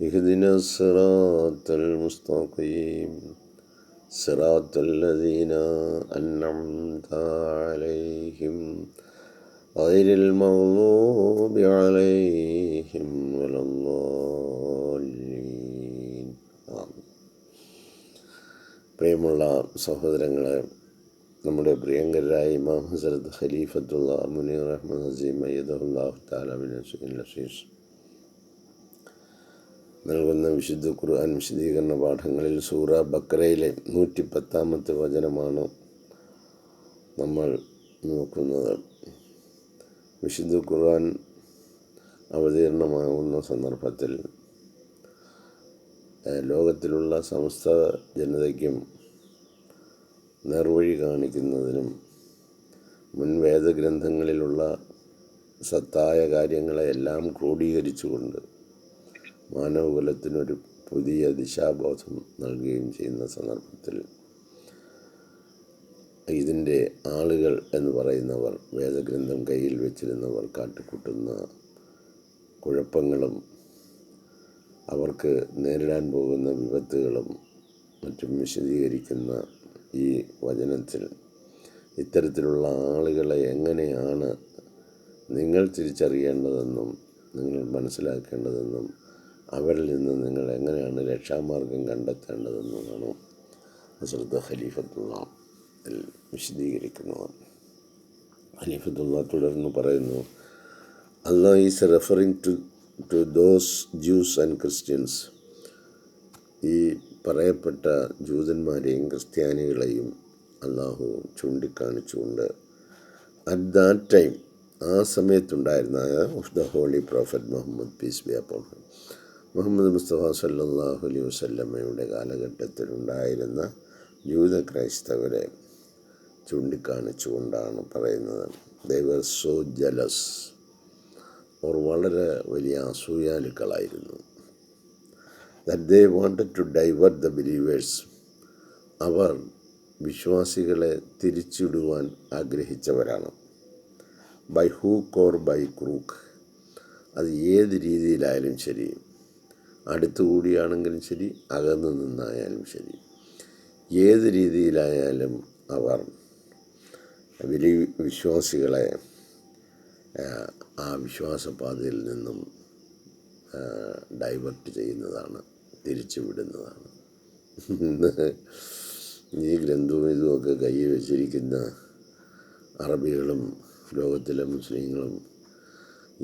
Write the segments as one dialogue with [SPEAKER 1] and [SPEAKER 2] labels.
[SPEAKER 1] اهدنا الصراط المستقيم صراط الذين أنعمت عليهم غير المغضوب عليهم ولا الضالين ആമീൻ. പ്രിയമുള്ള സഹോദരങ്ങളെ നമ്മുടെ പ്രിയങ്കരായ ഇമാം ഹസരത്ത് ഖലീഫത്തുള്ള മുനീർ അഹമ്മദ് ഹസീം അയ്യദുല്ലാഹു താലാബിൻ ലഷീഷ് നൽകുന്ന വിശുദ്ധ ഖുർആൻ വിശദീകരണ പാഠങ്ങളിൽ സൂറ ബക്രയിലെ നൂറ്റി പത്താമത്തെ വചനമാണ് നമ്മൾ നോക്കുന്നത്. വിശുദ്ധ ഖുർആൻ അവതീർണമാകുന്ന സന്ദർഭത്തിൽ ലോകത്തിലുള്ള സമസ്ത ജനതയ്ക്കും നേർവഴി കാണിക്കുന്നതിനും മുൻ വേദഗ്രന്ഥങ്ങളിലുള്ള സത്തായ കാര്യങ്ങളെ എല്ലാം ക്രോഡീകരിച്ചുകൊണ്ട് മാനവകുലത്തിനൊരു പുതിയ ദിശാബോധം നൽകുകയും ചെയ്യുന്ന സന്ദർഭത്തിൽ ഇതിന്റെ ആളുകൾ എന്ന് പറയുന്നവർ വേദഗ്രന്ഥം കയ്യിൽ വെച്ചിരുന്നവർ കാട്ടിക്കൂട്ടുന്ന കുഴപ്പങ്ങളും അവർക്ക് നേരിടാൻ പോകുന്ന വിപത്തുകളും മറ്റും വിശദീകരിക്കുന്ന ഈ വചനത്തിൽ ഇത്തരത്തിലുള്ള ആളുകളെ എങ്ങനെയാണ് നിങ്ങൾ തിരിച്ചറിയേണ്ടതെന്നും നിങ്ങൾ മനസ്സിലാക്കേണ്ടതെന്നും അവരിൽ നിന്ന് നിങ്ങൾ എങ്ങനെയാണ് രക്ഷാമാർഗം കണ്ടെത്തേണ്ടതെന്നതാണ് ഹസ്രത്ത് ഖലീഫത്തുള്ള വിശദീകരിക്കുന്നത്. ഖലീഫത്തുള്ള തുടർന്ന് പറയുന്നു Allah is referring to to those Jews and Christians. ഈ പറയപ്പെട്ട ജൂതന്മാരെയും ക്രിസ്ത്യാനികളെയും അള്ളാഹു ചൂണ്ടിക്കാണിച്ചുകൊണ്ട് അറ്റ് ദാറ്റ് ടൈം ആ സമയത്തുണ്ടായിരുന്ന the holy prophet Muhammad peace be അപ്പോൾ മുഹമ്മദ് മുസ്തഫ സല്ലാഹു അലൈ വസ്ല്ലമ്മയുടെ കാലഘട്ടത്തിലുണ്ടായിരുന്ന ജൂത ക്രൈസ്തവരെ ചൂണ്ടിക്കാണിച്ചുകൊണ്ടാണ് പറയുന്നത്. ദൈവർ സോ ജലസ് അവർ വളരെ വലിയ അസൂയാലുക്കളായിരുന്നു. That they wanted to divert the believers അവർ വിശ്വാസികളെ തിരിച്ചിടുവാൻ ആഗ്രഹിച്ചവരാണ്. By hook or by crook അത് ഏത് രീതിയിലായാലും ശരി. അടുത്തുകൂടിയാണെങ്കിലും ശരി അകന്നു നിന്നായാലും ശരി. ഏത് രീതിയിലായാലും അവർ വലിയ വിശ്വാസികളെ ആ, വിശ്വാസപാതയിൽ നിന്നും ഡൈവേർട്ട് ചെയ്യുന്നതാണ് തിരിച്ചുവിടുന്നതാണ് ഈ ഗ്രന്ഥവും ഇതുമൊക്കെ കയ്യിൽ വെച്ചിരിക്കുന്ന അറബികളും ലോകത്തിലെ മുസ്ലിങ്ങളും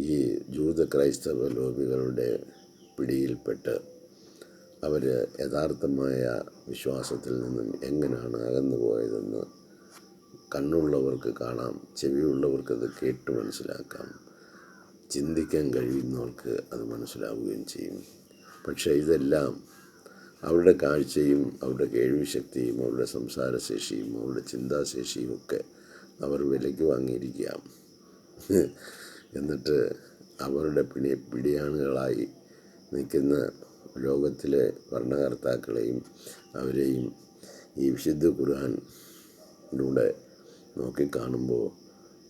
[SPEAKER 1] ഈ ജൂത ക്രൈസ്തവ ലോബികളുടെ പിടിയിൽപ്പെട്ട് അവർ യഥാർത്ഥമായ വിശ്വാസത്തിൽ നിന്നും എങ്ങനെയാണ് അകന്നു പോയതെന്ന് കണ്ണുള്ളവർക്ക് കാണാം ചെവിയുള്ളവർക്ക് അത് കേട്ട് മനസ്സിലാക്കാം ചിന്തിക്കാൻ കഴിയുന്നവർക്ക് അത് മനസ്സിലാവുകയും ചെയ്യും. പക്ഷേ ഇതെല്ലാം അവരുടെ കാഴ്ചയും അവരുടെ കേൾവിശക്തിയും അവരുടെ സംസാരശേഷിയും അവരുടെ ചിന്താശേഷിയും ഒക്കെ അവർ വിലയ്ക്ക് വാങ്ങിയിരിക്കുക എന്നിട്ട് അവരുടെ പിടി പിടിയാണുകളായി നിൽക്കുന്ന ലോകത്തിലെ ഭരണകർത്താക്കളെയും അവരെയും ഈ വിശുദ്ധ ഖുർഹാനിലൂടെ നോക്കിക്കാണുമ്പോൾ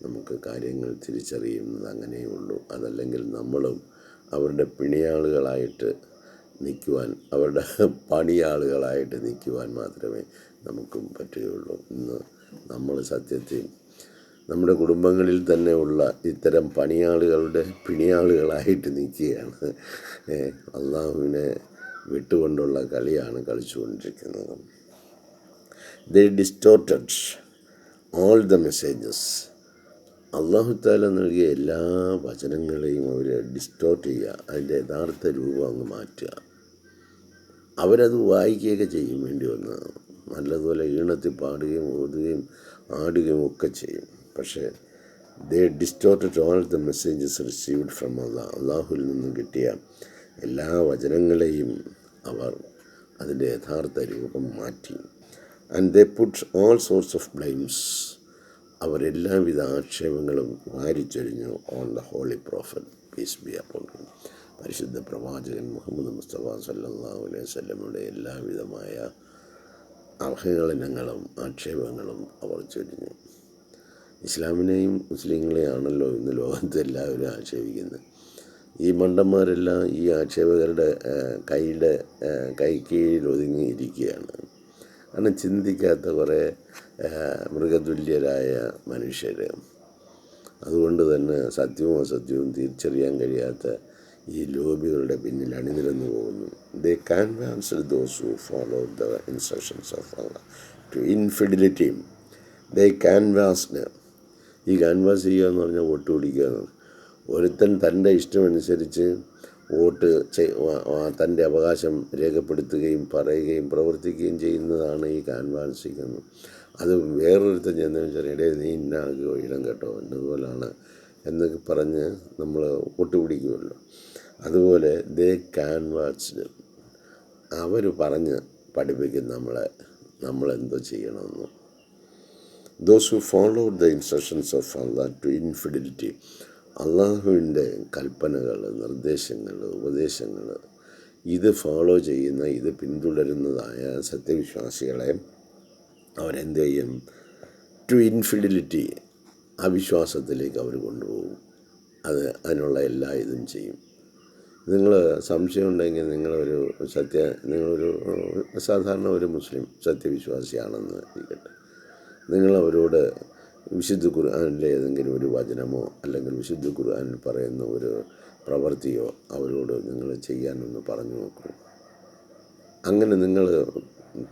[SPEAKER 1] നമുക്ക് കാര്യങ്ങൾ തിരിച്ചറിയുന്നത് അങ്ങനെയേ ഉള്ളൂ. അതല്ലെങ്കിൽ നമ്മളും അവരുടെ പിണിയാളുകളായിട്ട് നിൽക്കുവാൻ അവരുടെ പണിയാളുകളായിട്ട് നിൽക്കുവാൻ മാത്രമേ നമുക്കും പറ്റുകയുള്ളൂ. ഇന്ന് നമ്മൾ സത്യത്തിൽ നമ്മുടെ കുടുംബങ്ങളിൽ തന്നെ ഉള്ള ഇത്തരം പണിയാളുകളുടെ പിണിയാളുകളായിട്ട് നിൽക്കുകയാണ്. അള്ളാഹുവിനെ വിട്ടുകൊണ്ടുള്ള കളിയാണ് കളിച്ചുകൊണ്ടിരിക്കുന്നത്. They distorted all the messages അള്ളാഹുത്താല നൽകിയ എല്ലാ വചനങ്ങളെയും അവർ ഡിസ്റ്റോർട്ട് ചെയ്യുക അതിന്റെ യഥാർത്ഥ രൂപം അങ്ങ് മാറ്റുക. അവരത് വായിക്കുകയൊക്കെ ചെയ്യും വേണ്ടി വന്നതാണ് നല്ലതുപോലെ ഈണത്തിൽ പാടുകയും ഓതുകയും ആടുകയും ഒക്കെ ചെയ്യും. പക്ഷേ they distorted all the messages received from Allah അള്ളാഹുവിൽ നിന്നും കിട്ടിയ എല്ലാ വചനങ്ങളെയും അവർ അതിന്റെ യഥാർത്ഥ രൂപം മാറ്റി. And they put all sorts of blames അവരെല്ലാവിധ ആക്ഷേപങ്ങളും വാരിച്ചൊരിഞ്ഞു. On the holy prophet peace be അപ്പോൾ പരിശുദ്ധ പ്രവാചകൻ മുഹമ്മദ് മുസ്തഫ സല്ലല്ലാഹു അലൈഹി വസല്ലമയുടെ എല്ലാവിധമായ അവഹേളനങ്ങളും ആക്ഷേപങ്ങളും അവർ ചൊരിഞ്ഞു. ഇസ്ലാമിനെയും മുസ്ലിങ്ങളെയാണല്ലോ ഇന്ന് ലോകത്ത് എല്ലാവരും ആക്ഷേപിക്കുന്നത്. ഈ മണ്ടന്മാരെല്ലാം ഈ ആക്ഷേപകരുടെ കൈയുടെ കൈക്കീഴിൽ ഒതുങ്ങിയിരിക്കുകയാണ് കാരണം ചിന്തിക്കാത്ത കുറേ മൃഗതുല്യരായ മനുഷ്യർ അതുകൊണ്ട് തന്നെ സത്യവും അസത്യവും തിരിച്ചറിയാൻ കഴിയാത്ത ഈ ലോബികളുടെ പിന്നിൽ അണിനിരന്നു പോകുന്നു. They canvass those who follow the instructions of to infidelity they canvassed ഈ ക്യാൻവാസ് ചെയ്യുക എന്ന് പറഞ്ഞാൽ വോട്ട് പിടിക്കുക എന്നാണ്. ഒരുത്തൻ തന്റെ ഇഷ്ടമനുസരിച്ച് വോട്ട് തന്റെ അവകാശം രേഖപ്പെടുത്തുകയും പറയുകയും പ്രവർത്തിക്കുകയും ചെയ്യുന്നതാണ് ഈ ക്യാൻവാസിംഗ് എന്ന് അത് വേറൊരുത്തൻ ചെന്ന് വെച്ചാൽ ഇടയിൽ നീ ഇന്നാകോ ഇടം കേട്ടോ എന്നതുപോലാണ് എന്നൊക്കെ പറഞ്ഞ് നമ്മൾ വോട്ട് പിടിക്കുമല്ലോ. അതുപോലെ ദേ ക്യാൻവാസ്ഡ് അവർ പറഞ്ഞ് പഠിപ്പിക്കും നമ്മളെ നമ്മളെന്തോ ചെയ്യണമെന്ന്. Those who follow the instructions of Allah to infidelity അള്ളാഹുവിന്റെ കൽപ്പനകൾ നിർദ്ദേശങ്ങൾ ഉപദേശങ്ങൾ ഇത് ഫോളോ ചെയ്യുന്ന ഇത് പിന്തുടരുന്നതായ സത്യവിശ്വാസികളെ അവരെന്ത് ചെയ്യും? ടു ഇൻഫിഡിലിറ്റി അവിശ്വാസത്തിലേക്ക് അവർ കൊണ്ടുപോകും. അത് അതിനുള്ള എല്ലാ ഇതും ചെയ്യും. നിങ്ങൾ സംശയം ഉണ്ടെങ്കിൽ നിങ്ങളൊരു സത്യ നിങ്ങളൊരു സാധാരണ ഒരു മുസ്ലിം സത്യവിശ്വാസിയാണെന്ന് ഇരിക്കട്ടെ. നിങ്ങൾ അവരോട് വിശുദ്ധ ഖുർആാനിലെ ഏതെങ്കിലും ഒരു വചനമോ അല്ലെങ്കിൽ വിശുദ്ധ ഖുർആാനിൽ പറയുന്ന ഒരു പ്രവൃത്തിയോ അവരോട് നിങ്ങൾ ചെയ്യാനൊന്ന് പറഞ്ഞു നോക്കൂ. അങ്ങനെ നിങ്ങൾ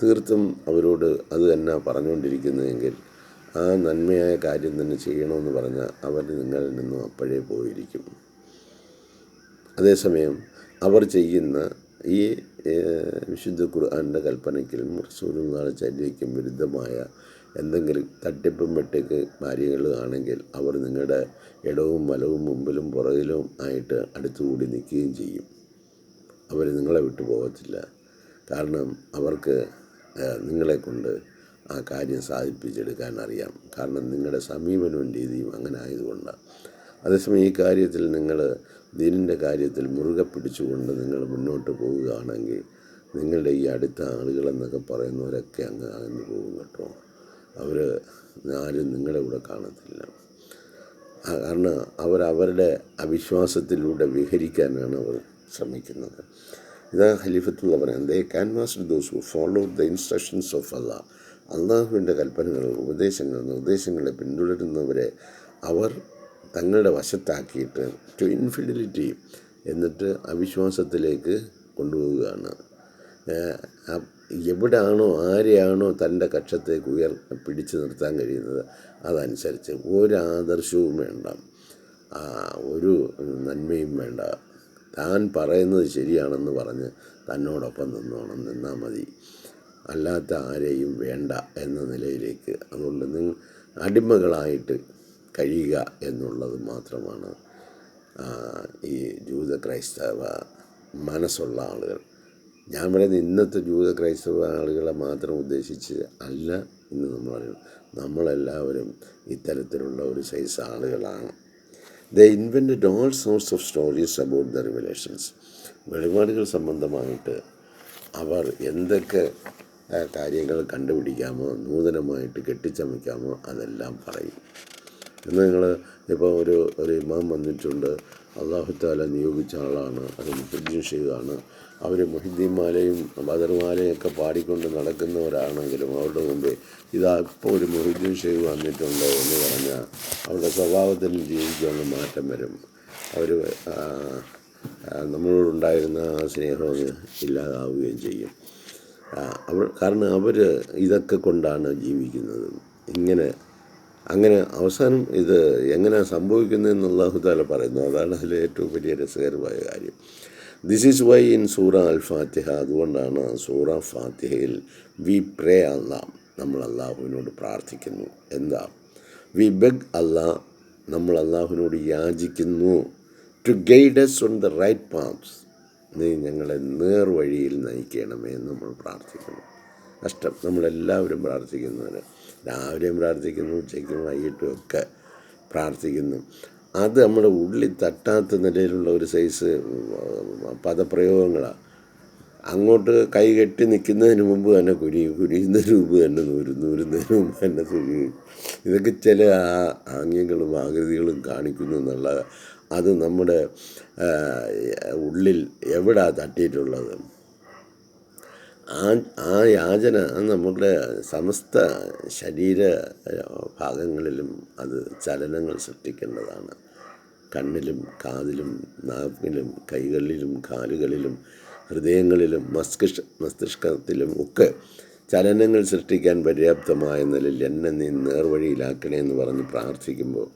[SPEAKER 1] തീർത്തും അവരോട് അത് തന്നെ പറഞ്ഞുകൊണ്ടിരിക്കുന്നതെങ്കിൽ ആ നന്മയായ കാര്യം തന്നെ ചെയ്യണമെന്ന് പറഞ്ഞാൽ അവർ നിങ്ങളിൽ നിന്നും അപ്പോഴേ പോയിരിക്കും. അതേസമയം അവർ ചെയ്യുന്ന ഈ വിശുദ്ധ ഖുർആാന്റെ കൽപ്പനയ്ക്കും റസൂലുള്ളാഹിയുടെ ചര്യയ്ക്കും വിരുദ്ധമായ എന്തെങ്കിലും തട്ടിപ്പും വെട്ടിക്ക് കാര്യങ്ങൾ ആണെങ്കിൽ അവർ നിങ്ങളുടെ ഇടവും വലവും മുമ്പിലും പുറകിലും ആയിട്ട് അടുത്തുകൂടി നിൽക്കുകയും ചെയ്യും. അവർ നിങ്ങളെ വിട്ടു പോകത്തില്ല. കാരണം അവർക്ക് നിങ്ങളെക്കൊണ്ട് ആ കാര്യം സാധിപ്പിച്ചെടുക്കാൻ അറിയാം. കാരണം നിങ്ങളുടെ സമീപനവും രീതിയും അങ്ങനെ ആയതുകൊണ്ടാണ്. അതേസമയം ഈ കാര്യത്തിൽ നിങ്ങൾ ദീനിന്റെ കാര്യത്തിൽ മുറുകെ പിടിച്ചുകൊണ്ട് നിങ്ങൾ മുന്നോട്ട് പോവുകയാണെങ്കിൽ നിങ്ങളുടെ ഈ അടുത്ത ആളുകളെന്നൊക്കെ പറയുന്നവരൊക്കെ അങ്ങ് അകന്നു പോകും കേട്ടോ. അവർ ആരും നിങ്ങളുടെ കൂടെ കാണത്തില്ല. കാരണം അവർ അവരുടെ അവിശ്വാസത്തിലൂടെ വിഹരിക്കാനാണ് അവർ ശ്രമിക്കുന്നത്. ഇതാ ഖലീഫത്തുള്ള പറയാം they canvass those who follow the instructions of Allah അള്ളാഹുവിന്റെ കൽപ്പനകൾ ഉപദേശങ്ങൾ നിർദ്ദേശങ്ങളെ പിന്തുടരുന്നവരെ അവർ തങ്ങളുടെ വശത്താക്കിയിട്ട് ടു ഇൻഫിഡിലിറ്റി എന്നിട്ട് അവിശ്വാസത്തിലേക്ക് കൊണ്ടുപോവുകയാണ്. എവിടെയാണോ ആരെയാണോ തന്റെ കക്ഷത്തേക്ക് ഉയർ പിടിച്ചു നിർത്താൻ കഴിയുന്നത് അതനുസരിച്ച് ഒരു ആദർശവും വേണ്ട ഒരു നന്മയും വേണ്ട. താൻ പറയുന്നത് ശരിയാണെന്ന് പറഞ്ഞ് തന്നോടൊപ്പം നിന്നോണം നിന്നാൽ മതി. അല്ലാത്ത ആരെയും വേണ്ട എന്ന നിലയിലേക്ക് അതുകൊണ്ട് നിങ്ങൾ അടിമകളായിട്ട് കഴിയുക എന്നുള്ളത് മാത്രമാണ് ഈ ജൂത ക്രൈസ്തവ മനസ്സുള്ള ആളുകൾ. ഞാൻ പറയുന്നത് ഇന്നത്തെ ജൂത ക്രൈസ്തവ ആളുകളെ മാത്രം ഉദ്ദേശിച്ച് അല്ല എന്ന് നമ്മൾ പറയുന്നത് നമ്മളെല്ലാവരും ഇത്തരത്തിലുള്ള ഒരു സൈസ് ആളുകളാണ്. The invented all sorts of stories about the revelations വെളിപാടുകൾ സംബന്ധമായിട്ട് അവർ എന്തൊക്കെ കാര്യങ്ങൾ കണ്ടുപിടിക്കാമോ നൂതനമായിട്ട് കെട്ടിച്ചമയ്ക്കാമോ അതെല്ലാം പറയും. എന്നാൽ നിങ്ങൾ ഇപ്പോൾ ഒരു ഒരു ഇമാം വന്നിട്ടുണ്ട്. അള്ളാഹുത്താല നിയോഗിച്ച ആളാണ്. അത് മുഹദ്ദീൻ ഷെയ്ഖാണ് അവർ മുഹിദ്ദീന്മാരെയും ഒക്കെ പാടിക്കൊണ്ട് നടക്കുന്നവരാണെങ്കിലും അവരുടെ മുമ്പേ ഇതാ ഇപ്പോൾ ഒരു മുഹിദ്ദീൻ ഷെയ്ഖ് വന്നിട്ടുണ്ട് എന്ന് പറഞ്ഞാൽ അവരുടെ സ്വഭാവത്തിൽ ജീവിക്കാനുള്ള മാറ്റം വരും. അവർ നമ്മളോടുണ്ടായിരുന്ന ആ സ്നേഹം ഇല്ലാതാവുകയും ചെയ്യും. അവർ കാരണം അവർ ഇതൊക്കെ കൊണ്ടാണ് ജീവിക്കുന്നത്. ഇങ്ങനെ അങ്ങനെ അവസാനം ഇത് എങ്ങനെ സംഭവിക്കുന്നതെന്ന് അള്ളാഹുദാല പറയുന്നു. അതാണ് അതിലെ ഏറ്റവും വലിയ രസകരമായ കാര്യം. ദിസ് ഈസ് വൈ ഇൻ സൂറ അൽ ഫാത്തിഹ അതുകൊണ്ടാണ് സൂറ ഫാത്തിഹയിൽ വി പ്രേ അല്ല നമ്മൾ അള്ളാഹുവിനോട് പ്രാർത്ഥിക്കുന്നു. എന്താ? വി ബെഗ് അല്ല നമ്മൾ അള്ളാഹുവിനോട് യാചിക്കുന്നു. To guides on the right paths നീ ഞങ്ങളെ നേർവഴിയിൽ നയിക്കണമേ എന്ന് നമ്മൾ പ്രാർത്ഥിക്കുന്നു. കഷ്ടം നമ്മളെല്ലാവരും പ്രാർത്ഥിക്കുന്നതിന് രാവിലെയും പ്രാർത്ഥിക്കുന്നു ഉച്ചയ്ക്കും വൈകിട്ടും ഒക്കെ പ്രാർത്ഥിക്കുന്നു. അത് നമ്മുടെ ഉള്ളിൽ തട്ടാത്ത നിലയിലുള്ള ഒരു സൈസ് പദപ്രയോഗങ്ങളാണ് അങ്ങോട്ട് കൈ കെട്ടി നിൽക്കുന്നതിന് മുമ്പ് തന്നെ കുനിയും കുനിയുന്നതിന് രൂപ തന്നെ നൂരും നൂരുന്നതിന് മുമ്പ് തന്നെ കുനിയും. ഇതൊക്കെ ചില ആംഗ്യങ്ങളും ആകൃതികളും കാണിക്കുന്നു എന്നുള്ള അത് നമ്മുടെ ഉള്ളിൽ എവിടാ തട്ടിയിട്ടുള്ളത്? ആ ആ യാചന നമ്മുടെ സമസ്ത ശരീര ഭാഗങ്ങളിലും അത് ചലനങ്ങൾ സൃഷ്ടിക്കേണ്ടതാണ്. കണ്ണിലും കാതിലും നാവിലും കൈകളിലും കാലുകളിലും ഹൃദയങ്ങളിലും മസ്തിഷ് മസ്തിഷ്കത്തിലും ഒക്കെ ചലനങ്ങൾ സൃഷ്ടിക്കാൻ പര്യാപ്തമായ നിലയിൽ എന്നെ നീ നേർവഴിയിലാക്കണേ എന്ന് പറഞ്ഞ് പ്രാർത്ഥിക്കുമ്പോൾ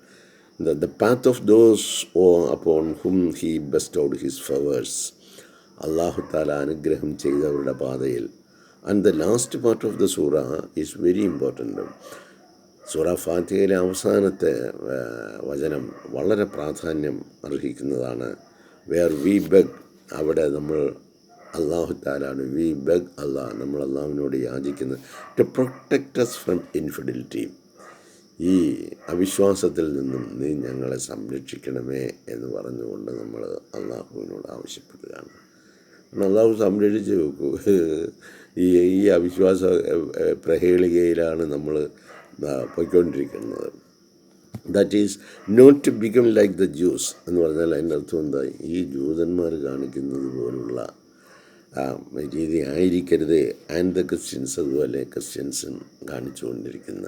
[SPEAKER 1] the path of those oh upon whom whom he his his favors അള്ളാഹു താല അനുഗ്രഹം ചെയ്തവരുടെ പാതയിൽ. And the last part of the surah is very important സൂറ ഫാത്തിഹയിലെ അവസാനത്തെ വചനം വളരെ പ്രാധാന്യം അർഹിക്കുന്നതാണ്. വേർ വി ബഗ് അവിടെ നമ്മൾ അള്ളാഹു താലാണ് വി ബഗ് അള്ളാഹ് നമ്മൾ അള്ളാഹുവിനോട് യാചിക്കുന്നത് to protect us from infidelity ഈ അവിശ്വാസത്തിൽ നിന്നും നീ ഞങ്ങളെ സംരക്ഷിക്കണമേ എന്ന് പറഞ്ഞുകൊണ്ട് നമ്മൾ അള്ളാഹുവിനോട് ആവശ്യപ്പെടുകയാണ്. അള്ളാഹു സംരക്ഷിച്ച് വെക്കൂ. ഈ ഈ അവിശ്വാസ പ്രഹേളികയിലാണ് നമ്മൾ പോയിക്കൊണ്ടിരിക്കുന്നത്. That is not to become like the Jews എന്ന് പറഞ്ഞാൽ അതിന്റെ അർത്ഥം എന്താ? ഈ ജൂതന്മാർ കാണിക്കുന്നത് പോലുള്ള രീതി ആയിരിക്കരുത്. ആൻഡ് ദ ക്രിസ്ത്യൻസ് അതുപോലെ ക്രിസ്ത്യൻസും കാണിച്ചുകൊണ്ടിരിക്കുന്ന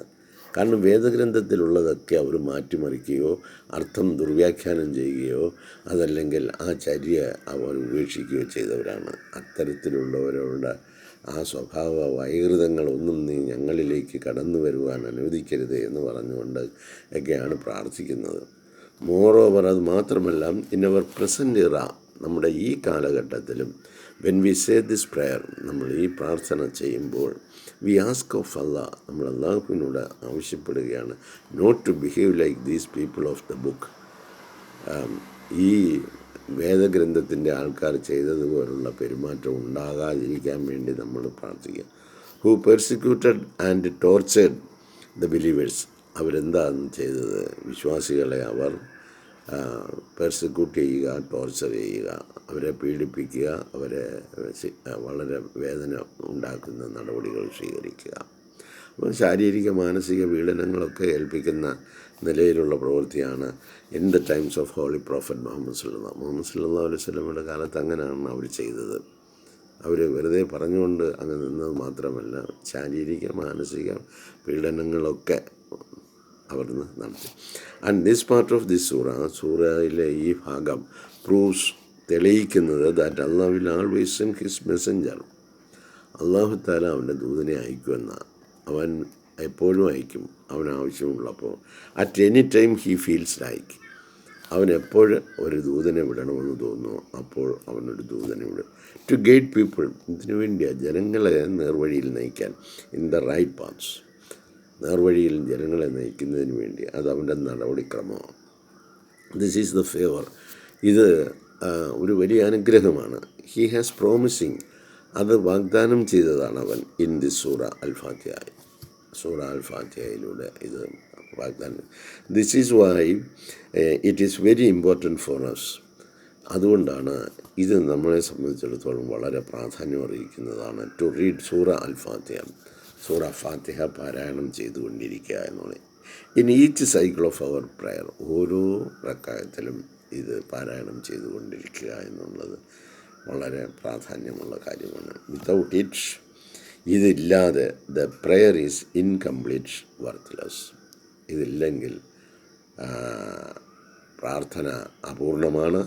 [SPEAKER 1] കാരണം വേദഗ്രന്ഥത്തിലുള്ളതൊക്കെ അവർ മാറ്റിമറിക്കുകയോ അർത്ഥം ദുർവ്യാഖ്യാനം ചെയ്യുകയോ അതല്ലെങ്കിൽ ആ ചര്യ അവർ ഉപേക്ഷിക്കുകയോ ചെയ്തവരാണ്. അത്തരത്തിലുള്ളവരോട് ആ സ്വഭാവ വൈകൃതങ്ങളൊന്നും നീ ഞങ്ങളിലേക്ക് കടന്നു വരുവാൻ അനുവദിക്കരുത് എന്ന് പറഞ്ഞുകൊണ്ട് ഒക്കെയാണ് പ്രാർത്ഥിക്കുന്നത്. മോറോവർ അത് മാത്രമല്ല ഇന്നവർ പ്രസന്റ് ഇറ നമ്മുടെ ഈ കാലഘട്ടത്തിലും when we say this prayer നമ്മൾ ഈ പ്രാർത്ഥന ചെയ്യുമ്പോൾ വി ആസ്ക് ഓഫ് അല്ല നമ്മൾ അള്ളാഹുവിനോട് ആവശ്യപ്പെടുകയാണ്. Not to behave like these people of the book ഈ വേദഗ്രന്ഥത്തിന്റെ ആൾക്കാർ ചെയ്തതുപോലുള്ള പെരുമാറ്റം ഉണ്ടാകാതിരിക്കാൻ വേണ്ടി നമ്മൾ പ്രാർത്ഥിക്കുക. Who persecuted and tortured the believers അവരെന്താണ് ചെയ്തത്? വിശ്വാസികളെ അവർ പെർസിക്യൂട്ട് ചെയ്യുക ടോർച്ചർ ചെയ്യുക അവരെ പീഡിപ്പിക്കുക അവരെ വളരെ വേദന ഉണ്ടാക്കുന്ന നടപടികൾ സ്വീകരിക്കുക. അപ്പോൾ ശാരീരിക മാനസിക പീഡനങ്ങളൊക്കെ ഏൽപ്പിക്കുന്ന നിലയിലുള്ള പ്രവൃത്തിയാണ് in the times of holy prophet Muhammad സുല്ലാ Muhammad സുല്ലാ അലൈഹി സ്വലമയുടെ കാലത്ത് അങ്ങനെയാണ് അവർ ചെയ്തത്. അവർ വെറുതെ പറഞ്ഞുകൊണ്ട് അങ്ങ് നിന്നത് മാത്രമല്ല ശാരീരിക മാനസിക പീഡനങ്ങളൊക്കെ അവിടുന്ന് നടത്തി. And this part of this surah സൂറയിലെ ഈ ഭാഗം പ്രൂവ്സ് തെളിയിക്കുന്നത് that Allah will always send his messenger അള്ളാഹു താല അവന്റെ ദൂതനെ അയക്കുമെന്ന അവൻ എപ്പോഴും അയക്കും അവൻ ആവശ്യമുള്ളപ്പോൾ. At any time he feels like അവൻ എപ്പോഴും ഒരു ദൂതനെ വിടണമെന്ന് തോന്നുന്നു അപ്പോൾ അവനൊരു ദൂതനെ വിടും. ടു ഗൈഡ് പീപ്പിൾ ഇതിനു വേണ്ടിയാണ് ജനങ്ങളെ നേർവഴിയിൽ നയിക്കാൻ ഇൻ ദ റൈറ്റ് പാത്സ് നേർവഴിയിൽ ജനങ്ങളെ നയിക്കുന്നതിന് വേണ്ടി അത് അവന്റെ നടപടിക്രമമാണ് ദിസ് ഈസ് ദ ഫേവർ ഇത് ഒരു വലിയ അനുഗ്രഹമാണ്. ഹി ഹാസ് പ്രോമിസിങ് അത് വാഗ്ദാനം ചെയ്തതാണ് അവൻ ഇൻ ദി സൂറ അൽ സൂറ അൽ ഫാത്തിഹയിലൂടെ ഇത് വാഗ്ദാനം. This is why it is very important for us അതുകൊണ്ടാണ് ഇത് നമ്മളെ സംബന്ധിച്ചിടത്തോളം വളരെ പ്രാധാന്യം അറിയിക്കുന്നതാണ് ടു റീഡ് സൂറ അൽ സൂറ ഫാത്തിഹ പാരായണം ചെയ്തുകൊണ്ടിരിക്കുക എന്നുള്ളത് in each cycle of our prayer ഓരോ പ്രക്കായത്തിലും ഇത് പാരായണം ചെയ്തുകൊണ്ടിരിക്കുക എന്നുള്ളത് വളരെ പ്രാധാന്യമുള്ള കാര്യമാണ്. വിത്തൗട്ട് ഇറ്റ് ഇതില്ലാതെ the prayer is incomplete worthless ഇതില്ലെങ്കിൽ പ്രാർത്ഥന അപൂർണമാണ്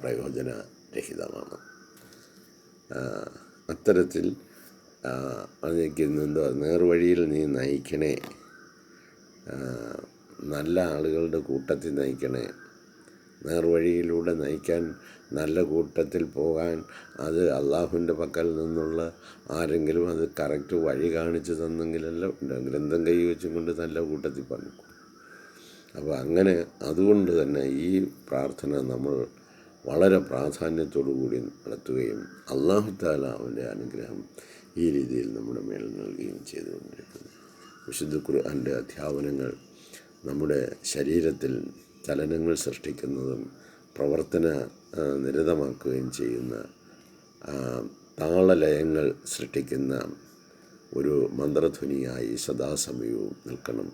[SPEAKER 1] പ്രയോജനരഹിതമാണ്. അത്തരത്തിൽ പറഞ്ഞിരിക്കുന്നുണ്ടോ. നേർവഴിയിൽ നീ നയിക്കണേ. നല്ല ആളുകളുടെ കൂട്ടത്തിൽ നയിക്കണേ. നേർവഴിയിലൂടെ നയിക്കാൻ നല്ല കൂട്ടത്തിൽ പോകാൻ അത് അള്ളാഹുവിന്റെ പക്കൽ നിന്നുള്ള ആരെങ്കിലും അത് കറക്റ്റ് വഴി കാണിച്ചു തന്നെങ്കിലല്ല ഗ്രന്ഥം കൈ വെച്ചും കൊണ്ട് നല്ല കൂട്ടത്തിൽ പറഞ്ഞു അപ്പോൾ അങ്ങനെ അതുകൊണ്ട് തന്നെ ഈ പ്രാർത്ഥന നമ്മൾ വളരെ പ്രാധാന്യത്തോടു കൂടി നടത്തുകയും അള്ളാഹു താല അവന്റെ അനുഗ്രഹം ഈ രീതിയിൽ നമ്മുടെ മേൽ നൽകുകയും ചെയ്തുകൊണ്ടിരിക്കുന്നു. വിശുദ്ധ ഖുർആന്റെ അധ്യാപനങ്ങൾ നമ്മുടെ ശരീരത്തിൽ ചലനങ്ങൾ സൃഷ്ടിക്കുന്നതും പ്രവർത്തന നിരതമാക്കുകയും ചെയ്യുന്ന താളലയങ്ങൾ സൃഷ്ടിക്കുന്ന ഒരു മന്ത്രധ്വനിയായി സദാസമയവും നിൽക്കണം.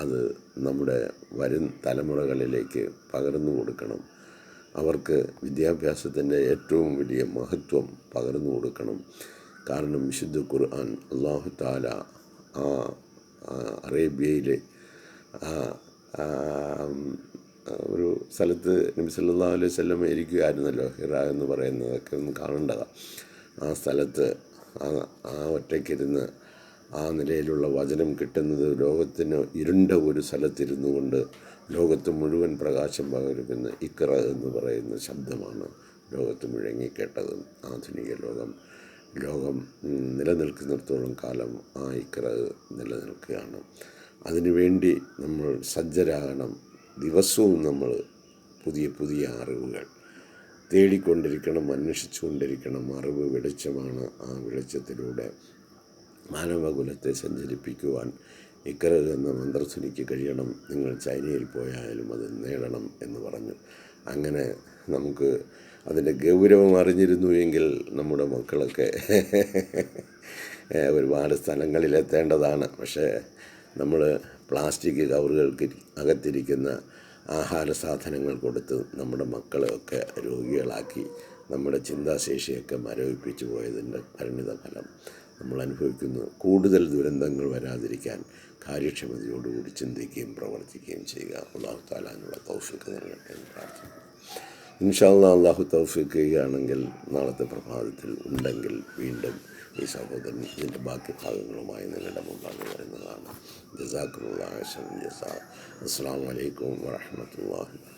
[SPEAKER 1] അത് നമ്മുടെ വരും തലമുറകളിലേക്ക് പകർന്നു കൊടുക്കണം. അവർക്ക് വിദ്യാഭ്യാസത്തിന്റെ ഏറ്റവും വലിയ മഹത്വം പകർന്നു കൊടുക്കണം. കാരണം വിശുദ്ധ ഖുർആൻ അള്ളാഹു താല ആ അറേബ്യയിലെ ഒരു സ്ഥലത്ത് നബി സല്ലാ അലൈഹി വസല്ലം ഇരിക്കുകയായിരുന്നല്ലോ ഹിറ എന്ന് പറയുന്നതൊക്കെ ഒന്ന് കാണേണ്ടതാണ് ആ സ്ഥലത്ത് ആ ആ ഒറ്റയ്ക്കിരുന്ന് ആ നിലയിലുള്ള വചനം കിട്ടുന്നത് ലോകത്തിന് ഇരുണ്ട ഒരു സ്ഥലത്തിരുന്നു കൊണ്ട് ലോകത്ത് മുഴുവൻ പ്രകാശം പകരുന്ന ഇക്ര എന്ന് പറയുന്ന ശബ്ദമാണ് ലോകത്ത് മുഴങ്ങിക്കേട്ടത് ആധുനിക ലോകം. ലോകം നിലനിൽക്കുന്നിടത്തോളം കാലം ആ ഇക്കറത് നിലനിൽക്കുകയാണ്. അതിനുവേണ്ടി നമ്മൾ സജ്ജരാകണം. ദിവസവും നമ്മൾ പുതിയ പുതിയ അറിവുകൾ തേടിക്കൊണ്ടിരിക്കണം അന്വേഷിച്ചുകൊണ്ടിരിക്കണം. അറിവ് വെളിച്ചമാണ് ആ വെളിച്ചത്തിലൂടെ മാനവകുലത്തെ സഞ്ചരിപ്പിക്കുവാൻ ഇക്കര എന്ന മന്ത്രധ്വനിക്ക് കഴിയണം. നിങ്ങൾ ചൈനയിൽ പോയാലും അത് നേടണം എന്ന് പറഞ്ഞു. അങ്ങനെ നമുക്ക് അതിന്റെ ഗൗരവം അറിഞ്ഞിരുന്നു എങ്കിൽ നമ്മുടെ മക്കളൊക്കെ ഒരുപാട് സ്ഥലങ്ങളിലെത്തേണ്ടതാണ് പക്ഷേ നമ്മൾ പ്ലാസ്റ്റിക് കവറുകൾക്ക് അകത്തിരിക്കുന്ന ആഹാര സാധനങ്ങൾ കൊടുത്ത് നമ്മുടെ മക്കളെയൊക്കെ രോഗികളാക്കി നമ്മുടെ ചിന്താശേഷിയൊക്കെ മരവിപ്പിച്ചു പോയതിന്റെ പരിണിത ഫലം നമ്മൾ അനുഭവിക്കുന്നു. കൂടുതൽ ദുരന്തങ്ങൾ വരാതിരിക്കാൻ കാര്യക്ഷമതയോടുകൂടി ചിന്തിക്കുകയും പ്രവർത്തിക്കുകയും ചെയ്യുക. അള്ളാഹു താലാനുള്ള തൗഫിക്ക് നൽകട്ടെ എന്ന് പ്രാർത്ഥിക്കുന്നു. ഇൻഷാല്ല അള്ളാഹു തൗഫിക്ക് ചെയ്യുകയാണെങ്കിൽ നാളത്തെ പ്രഭാതത്തിൽ ഉണ്ടെങ്കിൽ വീണ്ടും ഈ സഹോദരൻ ഇതിന്റെ ബാക്കി ഭാഗങ്ങളുമായി നിങ്ങളുടെ മുമ്പാകെ വരുന്നതാണ്. ജസാക്കുള്ള ജസാ. അസ്സാം വലൈക്കും വാഹമത്തല്ലാഹി